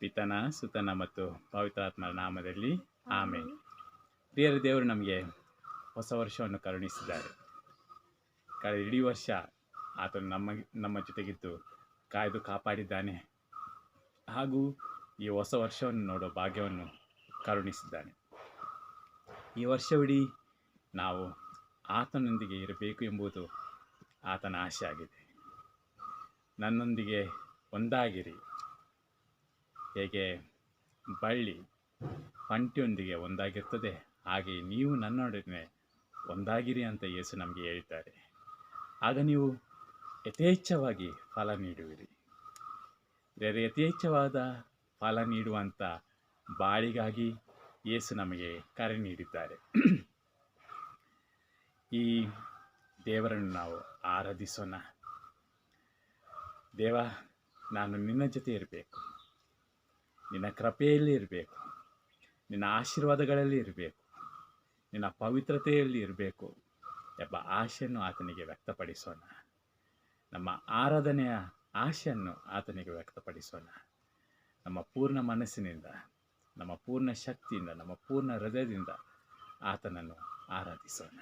ಪಿತನ, ಸುತನ ಮತ್ತು ಪವಿತ್ರಾತ್ಮರ ನಾಮದಲ್ಲಿ ಆಮೇಲೆ ಪ್ರಿಯರ ದೇವರು ನಮಗೆ ಹೊಸ ವರ್ಷವನ್ನು ಕರುಣಿಸಿದ್ದಾರೆ. ಕಳೆದ ಇಡೀ ವರ್ಷ ಆತನು ನಮ್ಮ ನಮ್ಮ ಜೊತೆಗಿದ್ದು ಕಾಯ್ದು ಕಾಪಾಡಿದ್ದಾನೆ. ಹಾಗೂ ಈ ಹೊಸ ವರ್ಷವನ್ನು ನೋಡೋ ಭಾಗ್ಯವನ್ನು ಕರುಣಿಸಿದ್ದಾನೆ. ಈ ವರ್ಷವಿಡೀ ನಾವು ಆತನೊಂದಿಗೆ ಇರಬೇಕು ಎಂಬುದು ಆತನ ಆಶೆ ಆಗಿದೆ ನನ್ನೊಂದಿಗೆ ಒಂದಾಗಿರಿ. ಹೇಗೆ ಬಳ್ಳಿ ಪಂಟಿಯೊಂದಿಗೆ ಒಂದಾಗಿರ್ತದೆ, ಹಾಗೆ ನೀವು ನನ್ನೊಡನೆ ಒಂದಾಗಿರಿ ಅಂತ ಯೇಸು ನಮಗೆ ಹೇಳ್ತಾರೆ ಆಗ ನೀವು ಯಥೇಚ್ಛವಾಗಿ ಫಲ ನೀಡುವಿರಿ. ಯಥೇಚ್ಛವಾದ ಫಲ ನೀಡುವಂಥ ಬಾಳಿಗಾಗಿ ಯೇಸು ನಮಗೆ ಕರೆ ನೀಡಿದ್ದಾರೆ. ಈ ದೇವರನ್ನು ನಾವು ಆರಾಧಿಸೋಣ. ದೇವ, ನಾನು ನಿನ್ನ ಜೊತೆ ಇರಬೇಕು. ನಿನ್ನ ಕೃಪೆಯಲ್ಲಿ ಇರಬೇಕು. ನಿನ್ನ ಆಶೀರ್ವಾದಗಳಲ್ಲಿ ಇರಬೇಕು. ನಿನ್ನ ಪವಿತ್ರತೆಯಲ್ಲಿ ಇರಬೇಕು ಎಂಬ ಆಶೆಯನ್ನು ಆತನಿಗೆ ವ್ಯಕ್ತಪಡಿಸೋಣ. ನಮ್ಮ ಆರಾಧನೆಯ ಆಶೆಯನ್ನು ಆತನಿಗೆ ವ್ಯಕ್ತಪಡಿಸೋಣ. ನಮ್ಮ ಪೂರ್ಣ ಮನಸ್ಸಿನಿಂದ, ನಮ್ಮ ಪೂರ್ಣ ಶಕ್ತಿಯಿಂದ, ನಮ್ಮ ಪೂರ್ಣ ಹೃದಯದಿಂದ ಆತನನ್ನು ಆರಾಧಿಸೋಣ.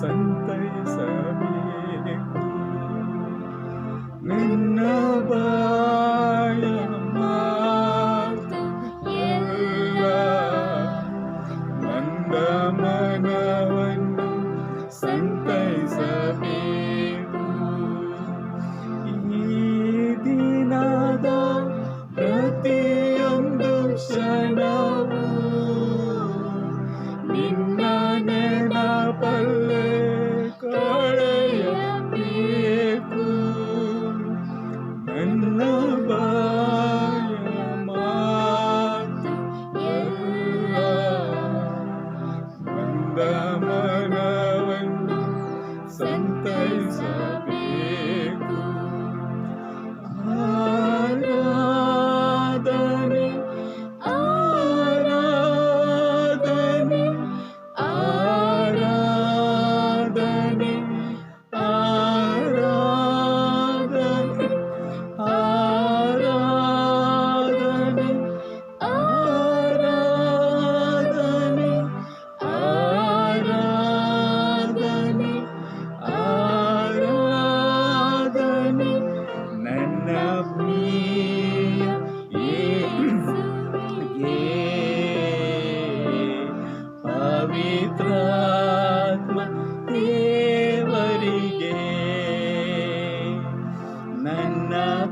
Son. Santa Isabel.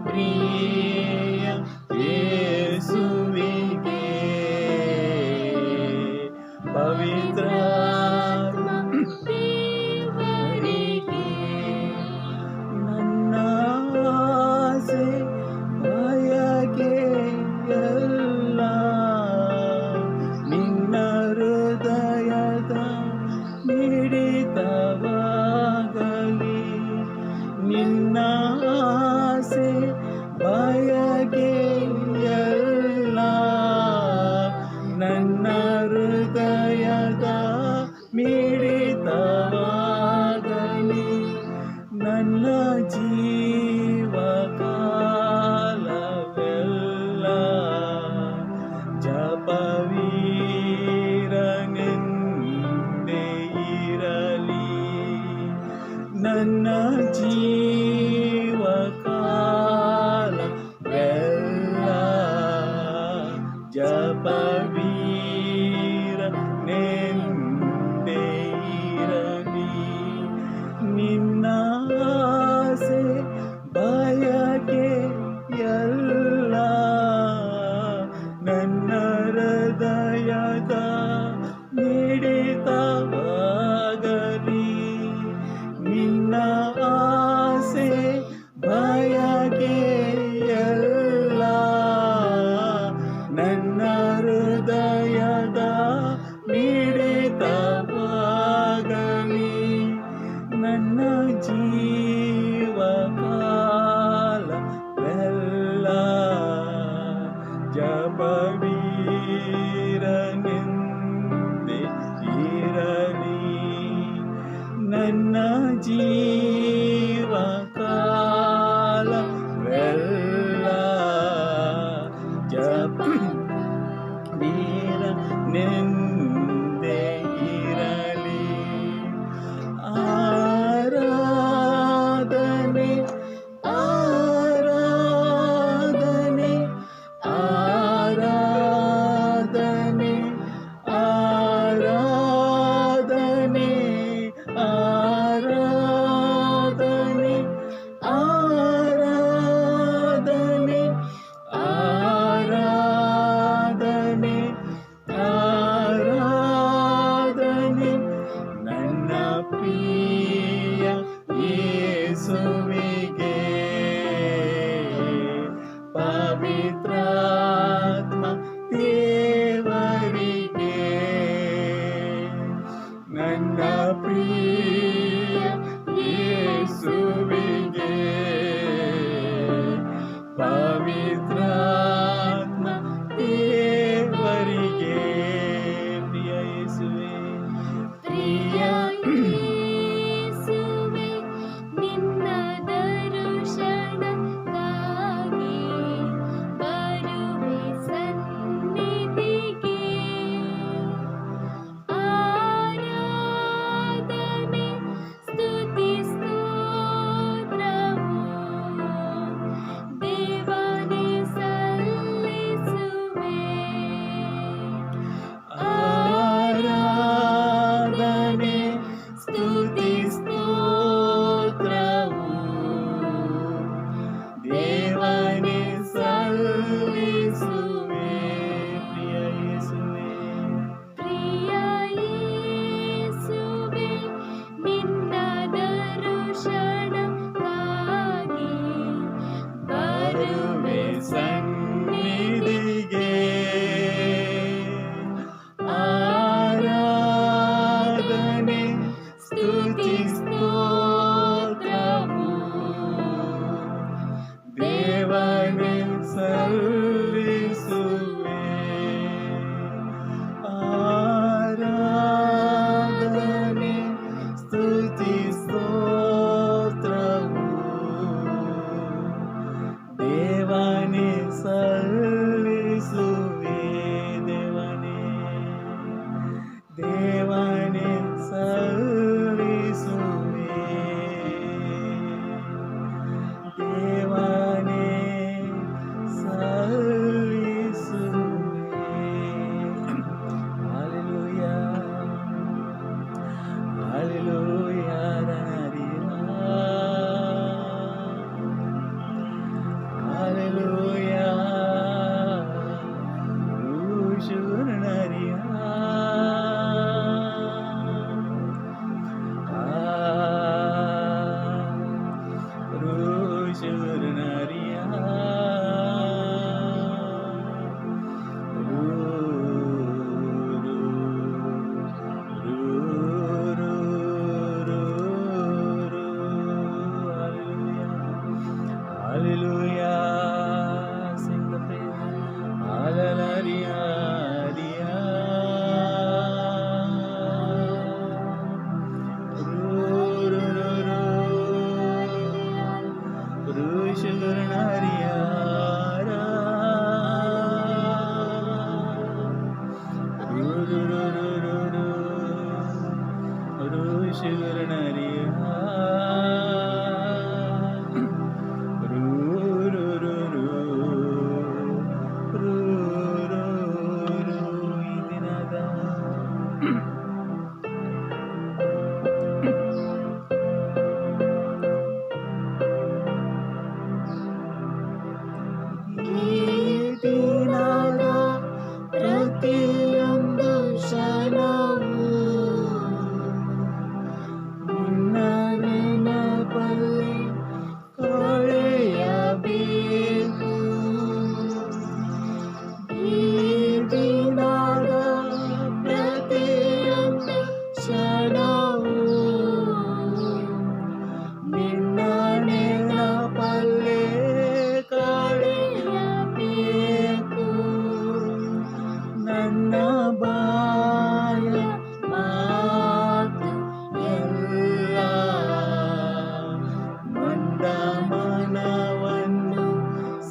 breathe.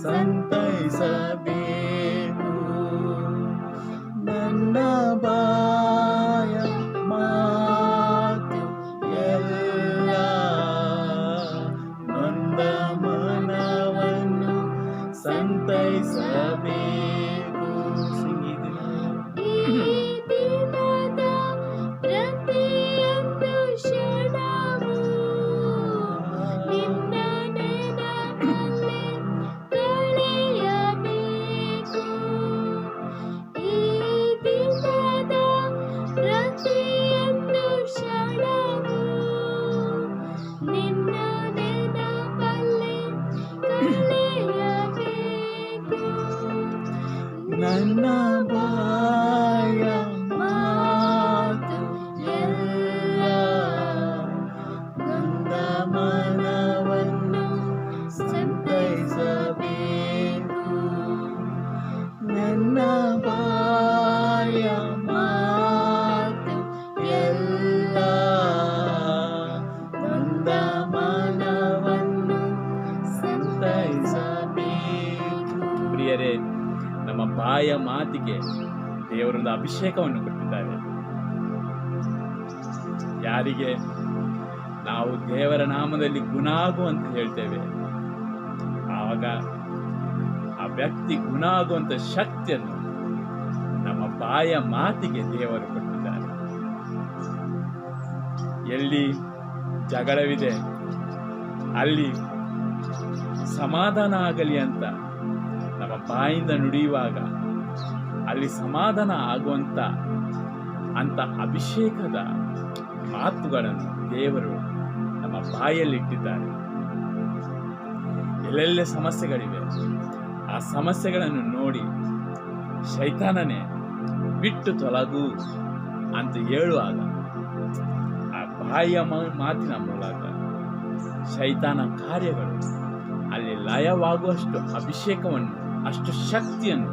santay sa bilang ನನ್ನ ಬಾಯ ಮಾತಿಗೆ ದೇವರೊಂದು ಅಭಿಷೇಕವನ್ನು ಕೊಟ್ಟಿದ್ದಾರೆ. ಯಾರಿಗೆ ನಾವು ದೇವರ ನಾಮದಲ್ಲಿ ಗುಣಾಗು ಅಂತ ಹೇಳ್ತೇವೆ, ಆವಾಗ ಆ ವ್ಯಕ್ತಿ ಗುಣ ಆಗುವಂತ ಶಕ್ತಿಯನ್ನು ನಮ್ಮ ಬಾಯ ಮಾತಿಗೆ ದೇವರು ಕೊಟ್ಟಿದ್ದಾರೆ. ಎಲ್ಲಿ ಜಗಳವಿದೆ, ಅಲ್ಲಿ ಸಮಾಧಾನ ಆಗಲಿ ಅಂತ ನಮ್ಮ ಬಾಯಿಂದ ನುಡಿಯುವಾಗ ಅಲ್ಲಿ ಸಮಾಧಾನ ಆಗುವಂತ ಅಂತ ಅಭಿಷೇಕದ ಮಾತುಗಳನ್ನು ದೇವರು ನಮ್ಮ ಬಾಯಲ್ಲಿಟ್ಟಿದ್ದಾರೆ ಎಲ್ಲೆಲ್ಲ ಸಮಸ್ಯೆಗಳಿವೆ, ಆ ಸಮಸ್ಯೆಗಳನ್ನು ನೋಡಿ ಶೈತಾನನೇ ಬಿಟ್ಟು ತೊಲಗು ಅಂತ ಹೇಳುವಾಗ ಆ ಬಾಯಿಯ ಮಾತಿನ ಮೂಲಕ ಶೈತಾನ ಕಾರ್ಯಗಳು ಅಲ್ಲಿ ಲಯವಾಗುವಷ್ಟು ಅಭಿಷೇಕವನ್ನು, ಅಷ್ಟು ಶಕ್ತಿಯನ್ನು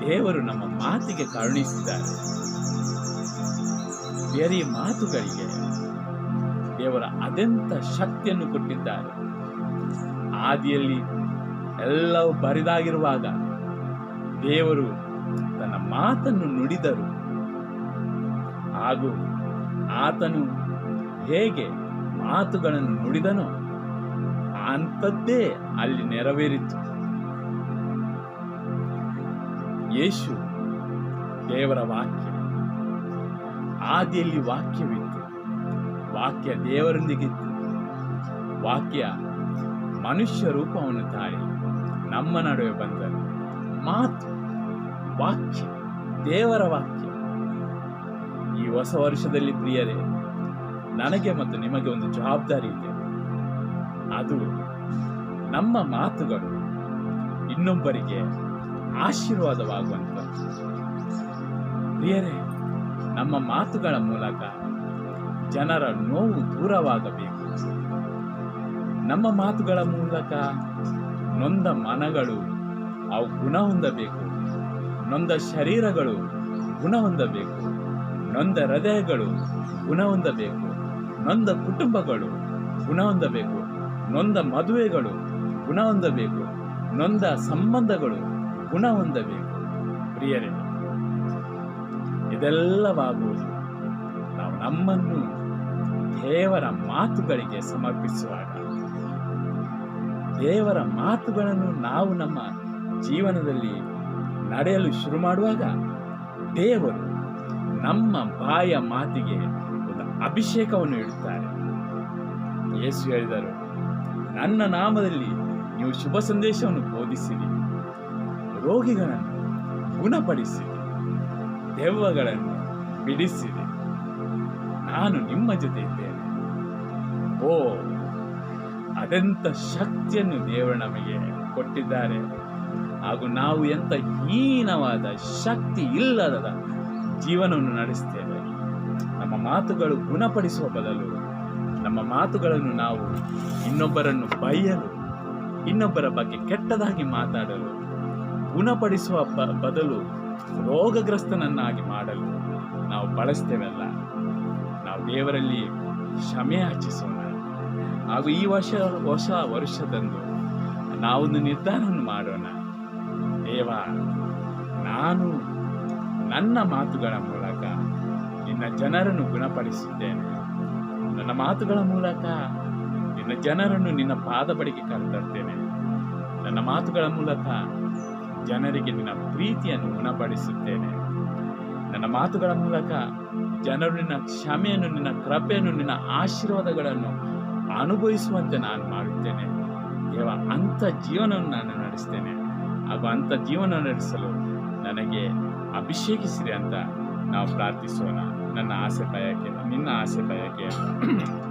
ದೇವರು ನಮ್ಮ ಮಾತಿಗೆ ಕರುಣಿಸಿದ್ದಾರೆ. ಬೇರೆ ಮಾತುಗಳಿಗೆ ದೇವರ ಅದೆಂತ ಶಕ್ತಿಯನ್ನು ಕೊಟ್ಟಿದ್ದಾರೆ. ಆದಿಯಲ್ಲಿ ಎಲ್ಲವೂ ಬರಿದಾಗಿರುವಾಗ ದೇವರು ತನ್ನ ಮಾತನ್ನು ನುಡಿದರು. ಹಾಗೂ ಆತನು ಹೇಗೆ ಮಾತುಗಳನ್ನು ನುಡಿದನೋ ಅಂಥದ್ದೇ ಅಲ್ಲಿ ನೆರವೇರಿತು. ಯೇಸು ದೇವರ ವಾಕ್ಯ. ಆದಿಯಲ್ಲಿ ವಾಕ್ಯವಿತ್ತು. ವಾಕ್ಯ ದೇವರೊಂದಿಗಿತ್ತು ವಾಕ್ಯ ಮನುಷ್ಯ ರೂಪವನ್ನು ತಾಳಿ ನಮ್ಮ ನಡುವೆ ಬಂದರು. ಮಾತು, ವಾಕ್ಯ, ದೇವರ ವಾಕ್ಯ. ಈ ಹೊಸ ವರ್ಷದಲ್ಲಿ ಪ್ರಿಯರೇ, ನನಗೆ ಮತ್ತು ನಿಮಗೆ ಒಂದು ಜವಾಬ್ದಾರಿ ಇದೆ. ಅದು ನಮ್ಮ ಮಾತುಗಳು ಇನ್ನೊಬ್ಬರಿಗೆ ಆಶೀರ್ವಾದವಾಗುವಂಥದ್ದು. ಪ್ರಿಯರೇ, ನಮ್ಮ ಮಾತುಗಳ ಮೂಲಕ ಜನರ ನೋವು ದೂರವಾಗಬೇಕು. ನಮ್ಮ ಮಾತುಗಳ ಮೂಲಕ ನೊಂದ ಮನಗಳು ಅವು ಗುಣ ಹೊಂದಬೇಕು ನೊಂದ ಶರೀರಗಳು ಗುಣ ಹೊಂದಬೇಕು ನೊಂದ ಹೃದಯಗಳು ಗುಣ ಹೊಂದಬೇಕು ನೊಂದ ಕುಟುಂಬಗಳು ಗುಣ ಹೊಂದಬೇಕು ನೊಂದ ಮದುವೆಗಳು ಗುಣ ಹೊಂದಬೇಕು ನೊಂದ ಸಂಬಂಧಗಳು ಗುಣ ಹೊಂದಬೇಕು ಪ್ರಿಯರೇ, ಇದೆಲ್ಲವಾಗುವುದು ನಾವು ನಮ್ಮನ್ನು ದೇವರ ಮಾತುಗಳಿಗೆ ಸಮರ್ಪಿಸುವಾಗ. ದೇವರ ಮಾತುಗಳನ್ನು ನಾವು ನಮ್ಮ ಜೀವನದಲ್ಲಿ ನಡೆಯಲು ಶುರು ಮಾಡುವಾಗ ದೇವರು ನಮ್ಮ ಬಾಯ ಮಾತಿಗೆ ಒಂದು ಅಭಿಷೇಕವನ್ನು ಇಡುತ್ತಾರೆ. ಯೇಸು ಹೇಳಿದರು, ನನ್ನ ನಾಮದಲ್ಲಿ ನೀವು ಶುಭ ಸಂದೇಶವನ್ನು ಬೋಧಿಸಿರಿ. ರೋಗಿಗಳನ್ನು ಗುಣಪಡಿಸಿದೆ ದೆವ್ವಗಳನ್ನು ಬಿಡಿಸಿದೆ. ನಾನು ನಿಮ್ಮ ಜೊತೆ ಇದ್ದೇನೆ. ಓ ಅದೆಂಥ ಶಕ್ತಿಯನ್ನು ದೇವರು ನಮಗೆ ಕೊಟ್ಟಿದ್ದಾರೆ. ಹಾಗೂ ನಾವು ಎಂಥ ಹೀನವಾದ ಶಕ್ತಿ ಇಲ್ಲದ ಜೀವನವನ್ನು ನಡೆಸ್ತೇವೆ. ನಮ್ಮ ಮಾತುಗಳು ಗುಣಪಡಿಸುವ ಬದಲು ನಮ್ಮ ಮಾತುಗಳನ್ನು ನಾವು ಇನ್ನೊಬ್ಬರನ್ನು ಬೈಯಲು ಇನ್ನೊಬ್ಬರ ಬಗ್ಗೆ ಕೆಟ್ಟದಾಗಿ ಮಾತಾಡಲು ಗುಣಪಡಿಸುವ ಬ- ಬದಲು ರೋಗಗ್ರಸ್ತನನ್ನಾಗಿ ಮಾಡಲು ನಾವು ಬಳಸ್ತೇವಲ್ಲ. ನಾವು ದೇವರಲ್ಲಿ ಕ್ಷಮೆ ಹಚ್ಚಿಸೋಣ. ಹಾಗೂ ಈ ವರ್ಷ, ಹೊಸ ವರ್ಷದಂದು ನಾವೊಂದು ನಿರ್ಧಾರವನ್ನು ಮಾಡೋಣ. ದೇವ, ನಾನು ನನ್ನ ಮಾತುಗಳ ಮೂಲಕ ನಿನ್ನ ಜನರನ್ನು ಗುಣಪಡಿಸುತ್ತೇನೆ. ನನ್ನ ಮಾತುಗಳ ಮೂಲಕ ನಿನ್ನ ಜನರನ್ನು ನಿನ್ನ ಪಾದ ಬಳಿಗೆ ಕರೆತರ್ತೇನೆ. ನನ್ನ ಮಾತುಗಳ ಮೂಲಕ ಜನರಿಗೆ ನಿನ್ನ ಪ್ರೀತಿಯನ್ನು ಗುಣಪಡಿಸುತ್ತೇನೆ. ನನ್ನ ಮಾತುಗಳ ಮೂಲಕ ಜನರು ನಿನ್ನ ಕ್ಷಮೆಯನ್ನು, ನಿನ್ನ ಕೃಪೆಯನ್ನು, ನಿನ್ನ ಆಶೀರ್ವಾದಗಳನ್ನು ಅನುಭವಿಸುವಂತೆ ನಾನು ಮಾಡುತ್ತೇನೆ. ದೇವ, ಅಂಥ ಜೀವನವನ್ನು ನಾನು ನಡೆಸ್ತೇನೆ. ಹಾಗೂ ಅಂಥ ಜೀವನ ನಡೆಸಲು ನನಗೆ ಅಭಿಷೇಕಿಸಿದೆ ಅಂತ ನಾವು ಪ್ರಾರ್ಥಿಸೋಣ. ನನ್ನ ಆಸೆ ಬಯಕೆ ನಿನ್ನ ಆಸೆ ಬಯಕೆ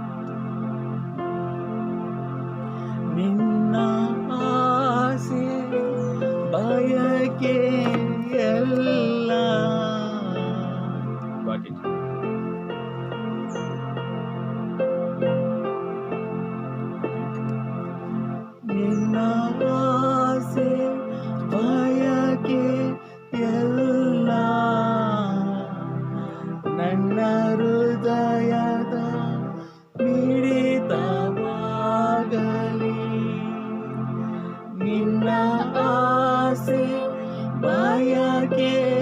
ನಿನ್ನ ಆಸೆ ಬಯಕೆ ಎಲ್ಲ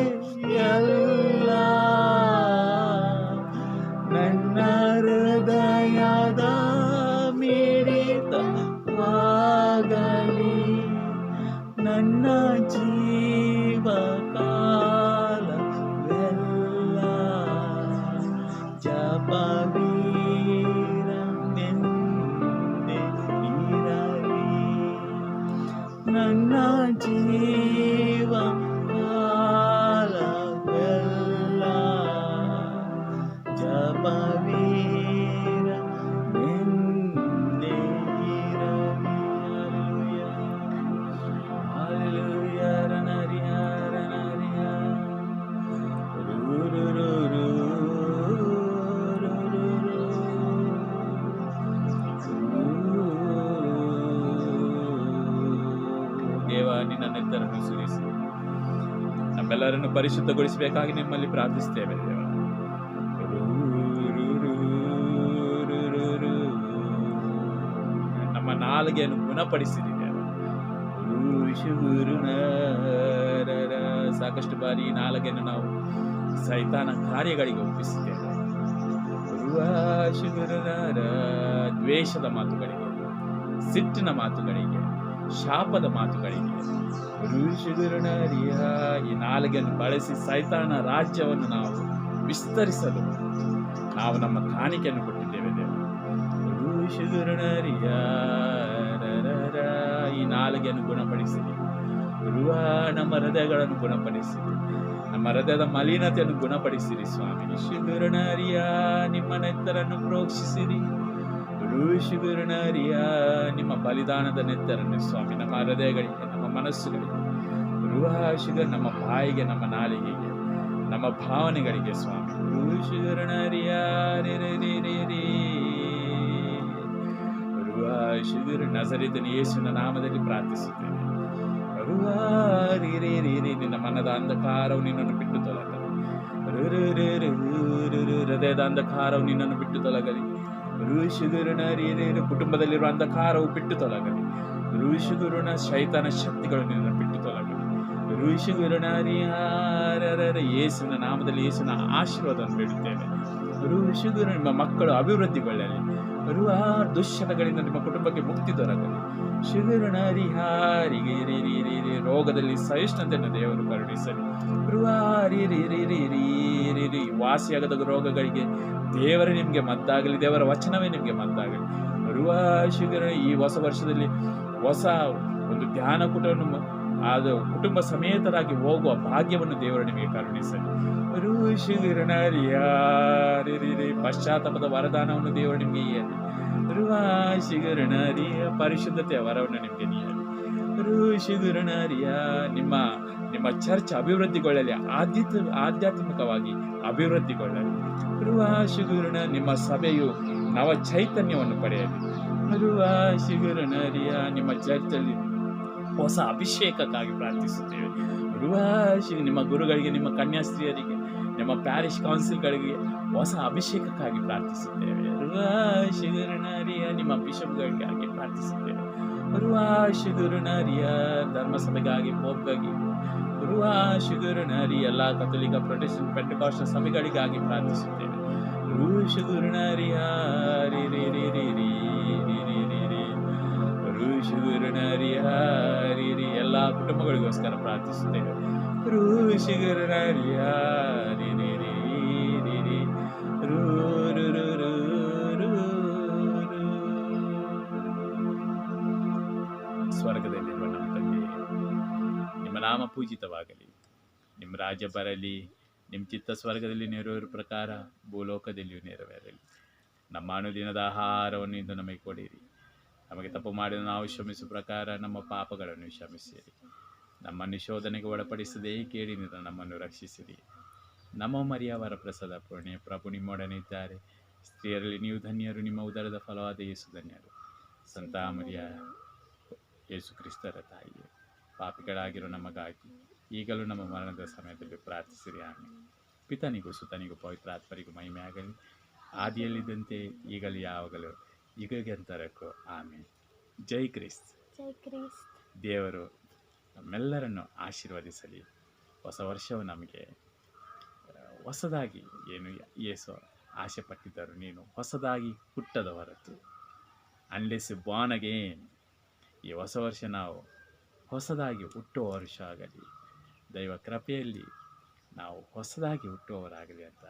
ನಮ್ಮೆಲ್ಲರನ್ನು ಪರಿಶುದ್ಧಗೊಳಿಸಬೇಕಾಗಿ ನಿಮ್ಮಲ್ಲಿ ಪ್ರಾರ್ಥಿಸ್ತೇವೆ ದೇವ ನಮ್ಮ ನಾಲಿಗೆಯನ್ನು ಗುಣಪಡಿಸಿರಿ ಸಾಕಷ್ಟು ಬಾರಿ ನಾಲ್ಗೆಯನ್ನು ನಾವು ಸೈತಾನ ಕಾರ್ಯಗಳಿಗೆ ಒಪ್ಪಿಸಿದ್ದೇವೆ ದ್ವೇಷದ ಮಾತುಗಳಿಗೆ, ಸಿಟ್ಟಿನ ಮಾತುಗಳಿಗೆ ಶಾಪದ ಮಾತುಗಳಿಗೆ. ಈ ನಾಲಿಗೆಯನ್ನು ಬಳಸಿ ಸೈತಾನ ರಾಜ್ಯವನ್ನು ನಾವು ವಿಸ್ತರಿಸಲು ನಾವು ನಮ್ಮ ಕಾಣಿಕೆಯನ್ನು ಕೊಟ್ಟಿದ್ದೇವೆ ದೇವ. ಶುಗುರನಾರಿಯ ಈ ನಾಲಿಗೆಯನ್ನು ಗುಣಪಡಿಸಿರಿ ಗುರುವ ನಮ್ಮ ಹೃದಯಗಳನ್ನು ಗುಣಪಡಿಸಿರಿ ನಮ್ಮ ಹೃದಯದ ಮಲಿನತೆಯನ್ನು ಗುಣಪಡಿಸಿರಿ ಸ್ವಾಮಿ. ಶುಗುರಣರಿಯ ನಿಮ್ಮ ನೆತ್ತರನ್ನು ಪ್ರೋಕ್ಷಿಸಿರಿ. ಗುರು ಶುಗುರಣರಿಯ ನಿಮ್ಮ ಬಲಿದಾನದ ನೆತ್ತರನ್ನು ಸ್ವಾಮಿ, ನಮ್ಮ ಹೃದಯಗಳಿಗೆ, ನಮ್ಮ ಮನಸ್ಸುಗಳಿಗೆ ಋಷಿದ ನಮ್ಮ ಬಾಯಿಗೆ, ನಮ್ಮ ನಾಲಿಗೆಗೆ, ನಮ್ಮ ಭಾವನೆಗಳಿಗೆ ಸ್ವಾಮಿ. ಋಷಿವರ್ಣರಿಯ ಶುಗುರಣರಿಯ ರೇ ರೇ ರೇ ರೇ ರೇ. ಗುರುವ ಶುಗರ್ ನಜರಿತನ ಯೇಸುವಿನ ನಾಮದಲ್ಲಿ ಪ್ರಾರ್ಥಿಸುತ್ತೇನೆ. ರೀ ನಿನ್ನ ಮನದ ಅಂಧಕಾರವು ನಿನ್ನನ್ನು ಬಿಟ್ಟು ತೊಲಗಲಿ. ಹೃದಯದ ಅಂಧಕಾರವು ನಿನ್ನನ್ನು ಬಿಟ್ಟು ತೊಲಗಲಿ. ಋಷಿಗುರುಣ ರೀ ಕುಟುಂಬದಲ್ಲಿರುವ ಅಂಧಕಾರವು ಬಿಟ್ಟು ತೊಲಗಲಿ. ಋಷಿಗುರುನ ಶೈತಾನ ಶಕ್ತಿಗಳು ನಿನ್ನ ಬಿಟ್ಟು ತೊಲಗಲಿ. ಋಷಿಗುರುಣ ಯೇಸುವಿನ ನಾಮದಲ್ಲಿ ಯೇಸುವಿನ ಆಶೀರ್ವಾದವನ್ನು ಬಿಡುತ್ತೇವೆ. ಋಷಿಗುರು ನಿಮ್ಮ ಮಕ್ಕಳು ಅಭಿವೃದ್ಧಿಗೊಳ್ಳಲಿ. ರುವ ದುಶ್ಚಟಗಳಿಂದ ನಿಮ್ಮ ಕುಟುಂಬಕ್ಕೆ ಮುಕ್ತಿ ದೊರಕಲಿ. ಶಿಗುರಣ ರಿಹಾರಿಗೆ ರೀ ರೀ ರೀ ರೀ ರೋಗದಲ್ಲಿ ಸಹಿಷ್ಣುತೆಯನ್ನು ದೇವರು ಕರುಣಿಸಲಿ. ರುವ ವಾಸಿಯಾಗದ ರೋಗಗಳಿಗೆ ದೇವರೇ ನಿಮಗೆ ಮದ್ದಾಗಲಿ, ದೇವರ ವಚನವೇ ನಿಮಗೆ ಮದ್ದಾಗಲಿ. ಬರುವ ಈ ಹೊಸ ವರ್ಷದಲ್ಲಿ ಹೊಸ ಒಂದು ಧ್ಯಾನ ಕೂಟವನ್ನು ಆದ ಕುಟುಂಬ ಸಮೇತರಾಗಿ ಹೋಗುವ ಭಾಗ್ಯವನ್ನು ದೇವರು ನಿಮಗೆ ಕರುಣಿಸಲಿ. ರು ಪಶ್ಚಾತ್ತಪದ ವರದಾನವನ್ನು ದೇವರು ನಿಮಗೆ ಇಯಲಿ ಋಷಿಗಿರಣರಿಯ ಪರಿಶುದ್ಧತೆಯ ವರವನ್ನು ನಿಮಗೆ ನೀಡಲಿ. ಋಷಿಗಿರಣರಿಯ ನಿಮ್ಮ ನಿಮ್ಮ ಚರ್ಚ್ ಅಭಿವೃದ್ಧಿಗೊಳ್ಳಲಿ ಆಧ್ಯಾತ್ಮ ಆಧ್ಯಾತ್ಮಿಕವಾಗಿ ಅಭಿವೃದ್ಧಿಗೊಳ್ಳಲಿ. ಋಷಿಗುರುಣ ನಿಮ್ಮ ಸಭೆಯು ನವ ಚೈತನ್ಯವನ್ನು ಪಡೆಯಲಿ. ಶಿಗುರುನರಿಯ ನಿಮ್ಮ ಚರ್ಚಲ್ಲಿ ಹೊಸ ಅಭಿಷೇಕಕ್ಕಾಗಿ ಪ್ರಾರ್ಥಿಸುತ್ತೇವೆ. ಋಷಿ ನಿಮ್ಮ ಗುರುಗಳಿಗೆ, ನಿಮ್ಮ ಕನ್ಯಾಸ್ತ್ರೀಯರಿಗೆ, ನಿಮ್ಮ ಪ್ಯಾರಿಶ್ ಕೌನ್ಸಿಲ್ಗಳಿಗೆ ಹೊಸ ಅಭಿಷೇಕಕ್ಕಾಗಿ ಪ್ರಾರ್ಥಿಸುತ್ತೇವೆ. ಋಷಿಗುರುಣರಿಯ ನಿಮ್ಮ ಬಿಷಪ್ಗಳಿಗಾಗಿ ಪ್ರಾರ್ಥಿಸುತ್ತೇವೆ. ಋಷಿಗುರುಣರಿಯ ಧರ್ಮಸಭೆಗಾಗಿ ಪೋಪ್ಗಾಗಿ ನರಿ ಎಲ್ಲ ಕಥೋಲಿಕ ಪ್ರೊಟೆಸ್ಟೆಂಟ್ ಪೆಂಟಕಾಸ್ಟ್ ಸಭೆಗಳಿಗಾಗಿ ಪ್ರಾರ್ಥಿಸುತ್ತೇವೆ. ರೀ ರೀ ರೀ ರಿ ರಿ ರೀ ರೀ ರಿ ರೀ ರೀ ರೀ. ಎಲ್ಲ ಕುಟುಂಬಗಳಿಗೋಸ್ಕರ ಪ್ರಾರ್ಥಿಸುತ್ತೇವೆ. ರೂ ರೀ ಹರಿ ಪೂಜಿತವಾಗಲಿ ನಿಮ್ಮ ರಾಜ್ಯ ಬರಲಿ ನಿಮ್ಮ ಚಿತ್ತ ಸ್ವರ್ಗದಲ್ಲಿ ನೆರವೇರು ಪ್ರಕಾರ ಭೂಲೋಕದಲ್ಲಿಯೂ ನೆರವೇರಲಿ. ನಮ್ಮ ಅನುದಿನದ ಆಹಾರವನ್ನು ಇಂದು ನಮಗೆ ಕೊಡಿರಿ. ನಮಗೆ ತಪ್ಪು ಮಾಡಿದ ನಾವು ಶ್ರಮಿಸುವ ಪ್ರಕಾರ ನಮ್ಮ ಪಾಪಗಳನ್ನು ಶ್ರಮಿಸಿರಿ ನಮ್ಮನ್ನು ಶೋಧನೆಗೆ ಒಳಪಡಿಸದೇ ಕೇಳಿನಿಂದ ನಮ್ಮನ್ನು ರಕ್ಷಿಸಿರಿ. ನಮ್ಮ ಮರಿಯವರ ಪ್ರಸಾದ ಪುಣ್ಯ ಪ್ರಭು ನಿಮ್ಮೊಡನೆ ಇದ್ದಾರೆ. ಸ್ತ್ರೀಯರಲ್ಲಿ ನೀವು ಧನ್ಯರು, ನಿಮ್ಮ ಉದರದ ಫಲವಾದ ಯೇಸು ಧನ್ಯರು. ಸಂತ ಮರಿಯ ಯೇಸು ಕ್ರಿಸ್ತರ ತಾಯಿಯೇ. ಪಾಪಿಗಳಾಗಿರೋ ನಮಗಾಗಿ ಈಗಲೂ ನಮ್ಮ ಮರಣದ ಸಮಯದಲ್ಲಿ ಪ್ರಾರ್ಥಿಸಿರಿ ಆಮೆ ಪಿತನಿಗೂ ಸುತನಿಗೂ ಪವಿತ್ರ ಆತ್ಮರಿಗೂ ಮಹಿಮೆ ಆಗಲಿ ಆದಿಯಲ್ಲಿದ್ದಂತೆ ಈಗಲೂ ಯಾವಾಗಲೂ ಯುಗಗೆಂತರಕ್ಕೂ ಆಮೆ ಜೈ ಕ್ರಿಸ್ತ್. ಜೈ ಕ್ರಿಸ್ತ್. ದೇವರು ನಮ್ಮೆಲ್ಲರನ್ನು ಆಶೀರ್ವದಿಸಲಿ. ಹೊಸ ವರ್ಷವು ನಮಗೆ ಹೊಸದಾಗಿ ಏನು ಏಸೋ ಆಸೆ ಪಟ್ಟಿದ್ದರು ನೀನು ಹೊಸದಾಗಿ ಹುಟ್ಟದ ಹೊರತು. ಅನ್ಲೆಸ್ ಬಾನ್ ಅಗೇನ್ ಈ ಹೊಸ ವರ್ಷ ನಾವು ಹೊಸದಾಗಿ ಹುಟ್ಟುವ ವರ್ಷ ಆಗಲಿ ದೈವ ಕೃಪೆಯಲ್ಲಿ ನಾವು ಹೊಸದಾಗಿ ಹುಟ್ಟುವವರಾಗಲಿ ಅಂತ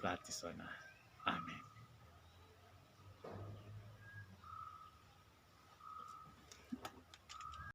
ಪ್ರಾರ್ಥಿಸೋಣ. ಆಮೇಲೆ